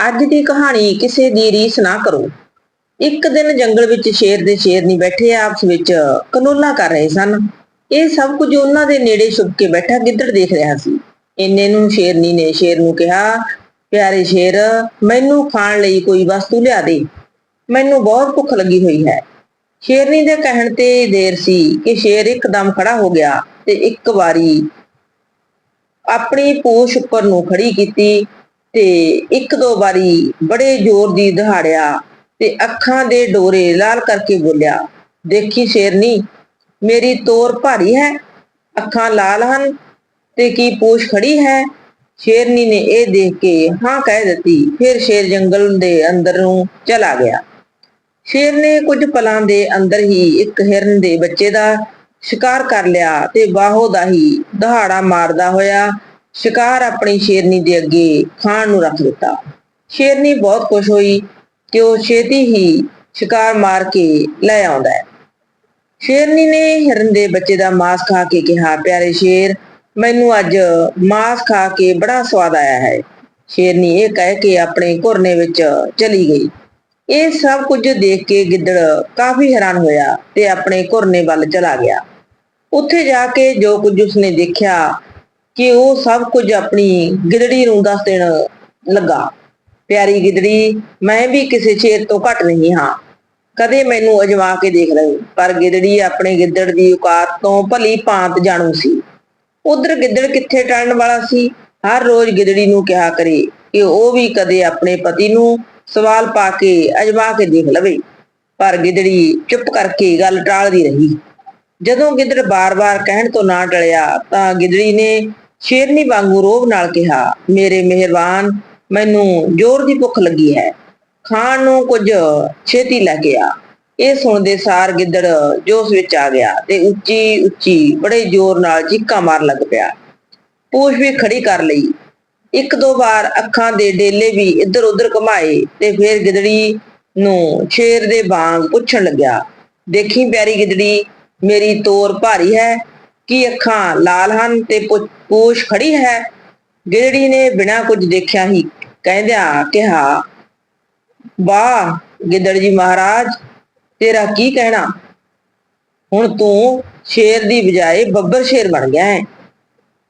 ਅੱਜ ਦੀ ਕਹਾਣੀ ਕਿਸੇ ਦੀ ਰੀਸ ਨਾ ਕਰੋ। ਇੱਕ ਦਿਨ ਜੰਗਲ ਵਿੱਚ ਸ਼ੇਰ ਦੇ ਸ਼ੇਰਨੀ ਬੈਠੇ ਆਪਸ ਵਿੱਚ ਕਨੋਲਾ ਕਰ ਰਹੇ ਸਨ। ਇਹ ਸਭ ਕੁਝ ਉਹਨਾਂ ਦੇ ਨੇੜੇ ਛੁਪ ਕੇ ਬੈਠਾ ਗਿੱਦੜ ਦੇਖ ਰਿਹਾ ਸੀ। ਇੰਨੇ ਨੂੰ ਸ਼ੇਰਨੀ ਨੇ ਸ਼ੇਰ ਨੂੰ ਕਿਹਾ, ਪਿਆਰੇ ਸ਼ੇਰ, ਮੈਨੂੰ ਖਾਣ ਲਈ ਕੋਈ ਵਸਤੂ ਲਿਆ ਦੇ। ਮੈਨੂੰ ਬਹੁਤ ਭੁੱਖ ਲੱਗੀ ਹੋਈ ਹੈ। ਸ਼ੇਰਨੀ ਦੇ ਕਹਿਣ ਤੇ ਦੇਰ ਸੀ ਕਿ ਸ਼ੇਰ ਇੱਕਦਮ ਖੜਾ ਹੋ ਗਿਆ ਤੇ ਇੱਕ ਵਾਰੀ ਆਪਣੀ ਪੂਛ ਉੱਪਰ ਨੂੰ ਖੜੀ ਕੀਤੀ। ਤੇ ਇੱਕ ਦੋ ਵਾਰੀ ਬੜੇ ਜ਼ੋਰ ਦੀ ਦਹਾੜਿਆ ਤੇ ਅੱਖਾਂ ਦੇ ਡੋਰੇ ਲਾਲ ਕਰਕੇ ਬੋਲਿਆ, ਦੇਖੀ ਸ਼ੇਰਨੀ, ਮੇਰੀ ਤੋਰ ਭਾਰੀ ਹੈ, ਅੱਖਾਂ ਲਾਲ ਹਨ, ਤੇ ਕੀ ਪੂਛ ਖੜੀ ਹੈ? ਸ਼ੇਰਨੀ ਨੇ ਇਹ ਦੇਖ ਕੇ ਹਾਂ ਕਹਿ ਦਿੱਤੀ, ਫਿਰ ਸ਼ੇਰ ਜੰਗਲ ਦੇ ਅੰਦਰ ਨੂੰ ਚਲਾ ਗਿਆ। ਸ਼ੇਰ ਨੇ ਕੁਝ ਪਲਾਂ ਦੇ ਅੰਦਰ ਹੀ ਇੱਕ ਹਿਰਨ ਦੇ ਬੱਚੇ ਦਾ ਸ਼ਿਕਾਰ ਕਰ ਲਿਆ ਤੇ ਬਾਹੋ ਦਾ ਹੀ ਦਹਾੜਾ ਮਾਰਦਾ ਹੋਇਆ ਸ਼ਿਕਾਰ ਆਪਣੀ ਸ਼ੇਰਨੀ ਦੇ ਅੱਗੇ ਖਾਣ ਨੂੰ ਰੱਖ ਦਿੱਤਾ। ਸ਼ੇਰਨੀ ਬਹੁਤ ਖੁਸ਼ ਹੋਈ ਕਿ ਉਹ ਛੇਤੀ ਹੀ ਸ਼ਿਕਾਰ ਮਾਰ ਕੇ ਲੈ ਆਉਂਦਾ ਹੈ। ਸ਼ੇਰਨੀ ਨੇ ਹਿਰਨ ਦੇ ਬੱਚੇ ਦਾ ਮਾਸ ਖਾ ਕੇ ਕਿਹਾ, ਪਿਆਰੇ ਸ਼ੇਰ, ਮੈਨੂੰ ਅੱਜ ਮਾਸ ਖਾ ਕੇ ਬੜਾ ਸਵਾਦ ਆਇਆ ਹੈ। ਸ਼ੇਰਨੀ ਇਹ ਕਹਿ ਕੇ ਆਪਣੇ ਘੁਰਨੇ ਵਿੱਚ ਚਲੀ ਗਈ। ਇਹ ਸਭ ਕੁਝ ਦੇਖ ਕੇ ਗਿੱਦੜ ਕਾਫੀ ਹੈਰਾਨ ਹੋਇਆ ਤੇ ਆਪਣੇ ਘੁਰਨੇ ਵੱਲ ਚਲਾ ਗਿਆ। ਉੱਥੇ ਜਾ ਕੇ ਜੋ ਕੁਝ ਉਸਨੇ ਦੇਖਿਆ ਕਿ ਉਹ ਸਭ ਕੁਝ ਆਪਣੀ ਗਿੱਦੜੀ ਨੂੰ ਦੱਸ ਦੇਣ ਲੱਗਾ। ਪਿਆਰੀ ਗਿੱਦੜੀ, ਮੈਂ ਵੀ ਕਿਸੇ ਸ਼ੇਰ ਤੋਂ ਘੱਟ ਨਹੀਂ ਹਾਂ। ਕਦੇ ਮੈਨੂੰ ਅਜਵਾ ਕੇ ਦੇਖ ਲਈ ਪਰ ਗਿੱਦੜੀ ਆਪਣੇ ਗਿੱਦੜ ਦੀ ਔਕਾਤ ਤੋਂ ਭਲੀ ਭਾਂਤ ਜਾਣੂ ਸੀ। ਉਧਰ ਗਿੱਦੜ ਕਿੱਥੇ ਟਲਣ ਵਾਲਾ ਸੀ? ਹਰ ਰੋਜ਼ ਗਿੱਦੜੀ ਨੂੰ ਕਿਹਾ ਕਰੇ ਕਿ ਉਹ ਵੀ ਕਦੇ ਆਪਣੇ ਪਤੀ ਨੂੰ ਸਵਾਲ ਪਾ ਕੇ ਅਜਮਾ ਕੇ ਦੇਖ ਲਵੇ। ਪਰ ਗਿੱਦੜੀ ਚੁੱਪ ਕਰਕੇ ਗੱਲ ਟਾਲਦੀ ਰਹੀ। ਜਦੋਂ ਗਿੱਦੜ ਬਾਰ-ਬਾਰ ਕਹਿਣ ਤੋਂ ਨਾ ਟਲਿਆ, ਤਾਂ ਗਿੱਦੜੀ ਨੇ ਸ਼ੇਰਨੀ ਵਾਂਗੂ ਰੋਬ ਨਾਲ ਕਿਹਾ, ਮੇਰੇ ਮਿਹਰਬਾਨ, ਮੈਨੂੰ ਜ਼ੋਰ ਦੀ ਭੁੱਖ ਲੱਗੀ ਹੈ। ਖਾਣ ਨੂੰ ਕੁਝ ਛੇਤੀ ਲੈ ਕੇ ਆ। ਇਹ ਸੁਣਦੇ ਸਾਰ ਗਿੱਦੜ ਜੋਸ਼ ਵਿੱਚ ਆ ਗਿਆ ਤੇ ਉੱਚੀ ਉੱਚੀ ਬੜੇ ਜ਼ੋਰ ਨਾਲ ਚੀਕਾਂ ਮਾਰਨ ਲੱਗ ਪਿਆ। ਪੂਛ ਵੀ ਖੜੀ ਕਰ ਲਈ। ਇੱਕ ਦੋ ਵਾਰ ਅੱਖਾਂ ਦੇ ਡੇਲੇ ਵੀ ਇੱਧਰ ਉੱਧਰ ਘੁਮਾਏ ਤੇ ਫਿਰ ਗਿੱਦੜੀ ਨੂੰ ਸ਼ੇਰ ਦੇ ਵਾਂਗ ਪੁੱਛਣ ਲੱਗਿਆ, ਦੇਖੀ ਪਿਆਰੀ ਗਿੱਦੜੀ, ਮੇਰੀ ਤੋਰ ਭਾਰੀ ਹੈ। ਕੀ ਅੱਖਾਂ ਲਾਲ ਹਨ ਤੇ ਪੂਛ ਖੜੀ ਹੈ? ਗਿੱਦੜੀ ਨੇ ਬਿਨਾਂ ਕੁਝ ਦੇਖਿਆ ਹੀ ਕਹਿੰਦਿਆਂ ਕਿਹਾ, ਵਾਹ, ਗਿੱਦੜ ਜੀ ਮਹਾਰਾਜ, ਤੇਰਾ ਕੀ ਕਹਿਣਾ? ਹੁਣ ਤੂੰ ਸ਼ੇਰ ਦੀ ਬਜਾਏ ਬੱਬਰ ਸ਼ੇਰ ਬਣ ਗਿਆ ਹੈ।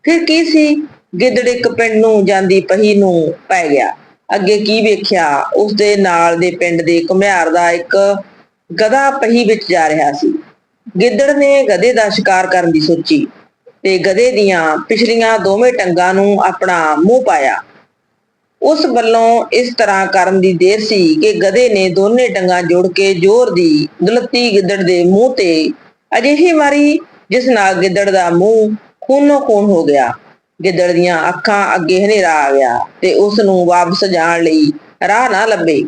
ਫਿਰ ਕੀ ਸੀ? ਗਿੱਦੜ ਇੱਕ ਪਿੰਡ ਨੂੰ ਜਾਂਦੀ ਪਹੀ ਨੂੰ ਪੈ ਗਿਆ। ਅੱਗੇ ਕੀ ਵੇਖਿਆ? ਉਸ ਦੇ ਨਾਲ ਦੇ ਪਿੰਡ ਦੇ ਘੁਮਿਆਰ ਦਾ ਇੱਕ ਗਧਾ ਪਹੀ ਵਿੱਚ ਜਾ ਰਿਹਾ ਸੀ। ਗਿੱਦੜ ਨੇ ਗਧੇ ਦਾ ਸ਼ਿਕਾਰ ਕਰਨ ਦੀ ਸੋਚੀ ਤੇ ਗਧੇ ਦੀਆਂ ਪਿਛਲੀਆਂ ਦੋਵੇਂ ਟੰਗਾਂ ਨੂੰ ਆਪਣਾ ਮੂੰਹ ਪਾਇਆ। ਉਸ ਵੱਲੋਂ ਇਸ ਤਰ੍ਹਾਂ ਕਰਨ ਦੀ ਦੇਰ ਸੀ ਕਿ ਗਧੇ ਨੇ ਦੋਨੇ ਟੰਗਾਂ ਜੋੜ ਕੇ ਜ਼ੋਰ ਦੀ ਗਲਤੀ ਗਿੱਦੜ ਦੇ ਮੂੰਹ ਤੇ ਅਜਿਹੀ ਮਾਰੀ ਜਿਸ ਨਾਲ ਗਿੱਦੜ ਦਾ ਮੂੰਹ ਖੂਨੋ ਖੂਨ ਹੋ ਗਿਆ। ਗਿੱਦੜ ਦੀਆਂ ਅੱਖਾਂ ਅੱਗੇ ਹਨੇਰਾ ਆ ਗਿਆ ਤੇ ਉਸ ਨੂੰ ਵਾਪਸ ਜਾਣ ਲਈ ਰਾਹ ਨਾ ਲੱਭੇ।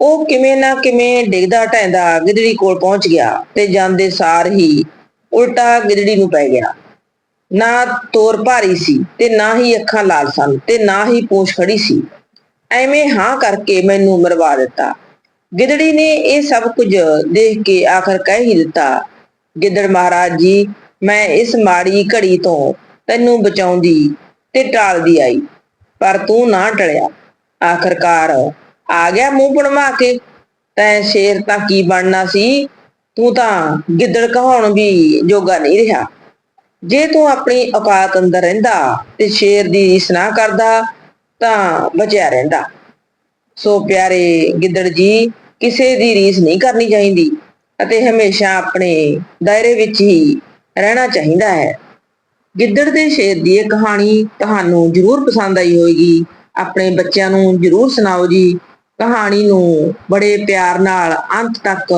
ਉਹ ਕਿਵੇਂ ਨਾ ਕਿਵੇਂ ਡਿੱਗਦਾ ਢੈਂਦਾ ਗਿੱਦੜੀ ਕੋਲ ਪਹੁੰਚ ਗਿਆ ਤੇ ਜਾਂਦੇ ਸਾਰ ਹੀ ਉਲਟਾ ਗਿੱਦੜੀ ਨੂੰ ਪੈ ਗਿਆ। ਨਾ ਤੋਰ ਭਾਰੀ ਸੀ ਤੇ ਨਾ ਹੀ ਅੱਖਾਂ ਲਾਲ ਸਨ ਤੇ ਨਾ ਹੀ ਪੂੰਛ ਖੜੀ ਸੀ। ਐਵੇਂ ਹਾਂ ਕਰਕੇ ਮੈਨੂੰ ਮਰਵਾ ਦਿੱਤਾ। ਗਿੱਦੜੀ ਨੇ ਇਹ ਸਭ ਕੁਝ ਦੇਖ ਕੇ ਆਖਰ ਕਹਿ ਹੀ ਦਿੱਤਾ, ਗਿੱਦੜ ਮਹਾਰਾਜ ਜੀ, ਮੈਂ ਇਸ ਮਾੜੀ ਘੜੀ ਤੋਂ ਤੈਨੂੰ ਬਚਾਉਂਦੀ ਤੇ ਟਾਲਦੀ ਆਈ, ਪਰ ਤੂੰ ਨਾ ਟਲਿਆ। ਆਖਰਕਾਰ ਆ ਗਿਆ ਮੂੰਹ ਬਣਵਾ ਕੇ। ਤੈਂ ਸ਼ੇਰ ਤਾਂ ਕੀ ਬਣਨਾ ਸੀ? ਤੂੰ ਤਾਂ ਗਿੱਦੜ ਕਹਾਉਣ ਵੀ ਜੋਗਾ ਨਹੀਂ ਰਿਹਾ। ਜੇ ਤੂੰ ਆਪਣੀ ਔਕਾਤ ਅੰਦਰ ਰਹਿੰਦਾ ਤੇ ਸ਼ੇਰ ਦੀ ਰੀਸ ਕਰਦਾ ਤਾਂ ਬਚਿਆ ਰਹਿੰਦਾ। ਸੋ ਪਿਆਰੇ ਗਿੱਦੜ ਜੀ, ਕਿਸੇ ਦੀ ਰੀਸ ਨਹੀਂ ਕਰਨੀ ਚਾਹੀਦੀ ਅਤੇ ਹਮੇਸ਼ਾ ਆਪਣੇ ਦਾਇਰੇ ਵਿੱਚ ਹੀ ਰਹਿਣਾ ਚਾਹੀਦਾ ਹੈ। ਗਿੱਦੜ ਦੇ ਸ਼ੇਰ ਦੀ ਇਹ ਕਹਾਣੀ ਤੁਹਾਨੂੰ ਜ਼ਰੂਰ ਪਸੰਦ ਆਈ ਹੋਵੇਗੀ ਆਪਣੇ ਬੱਚਿਆਂ ਨੂੰ ਜ਼ਰੂਰ ਸੁਣਾਓ ਜੀ। ਕਹਾਣੀ ਨੂੰ ਬੜੇ ਪਿਆਰ ਨਾਲ ਅੰਤ ਤੱਕ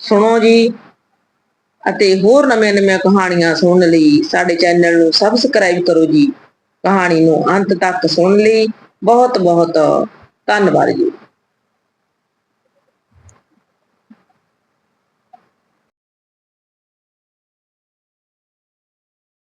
ਸੁਣੋ ਜੀ। ਅਤੇ ਹੋਰ ਨਵੀਆਂ-ਨਵੀਆਂ ਕਹਾਣੀਆਂ ਸੁਣਨ ਲਈ ਸਾਡੇ ਚੈਨਲ ਨੂੰ ਸਬਸਕ੍ਰਾਈਬ ਕਰੋ ਜੀ। ਕਹਾਣੀ ਨੂੰ ਅੰਤ ਤੱਕ ਸੁਣ ਲਈ ਬਹੁਤ ਬਹੁਤ ਧੰਨਵਾਦ ਜੀ।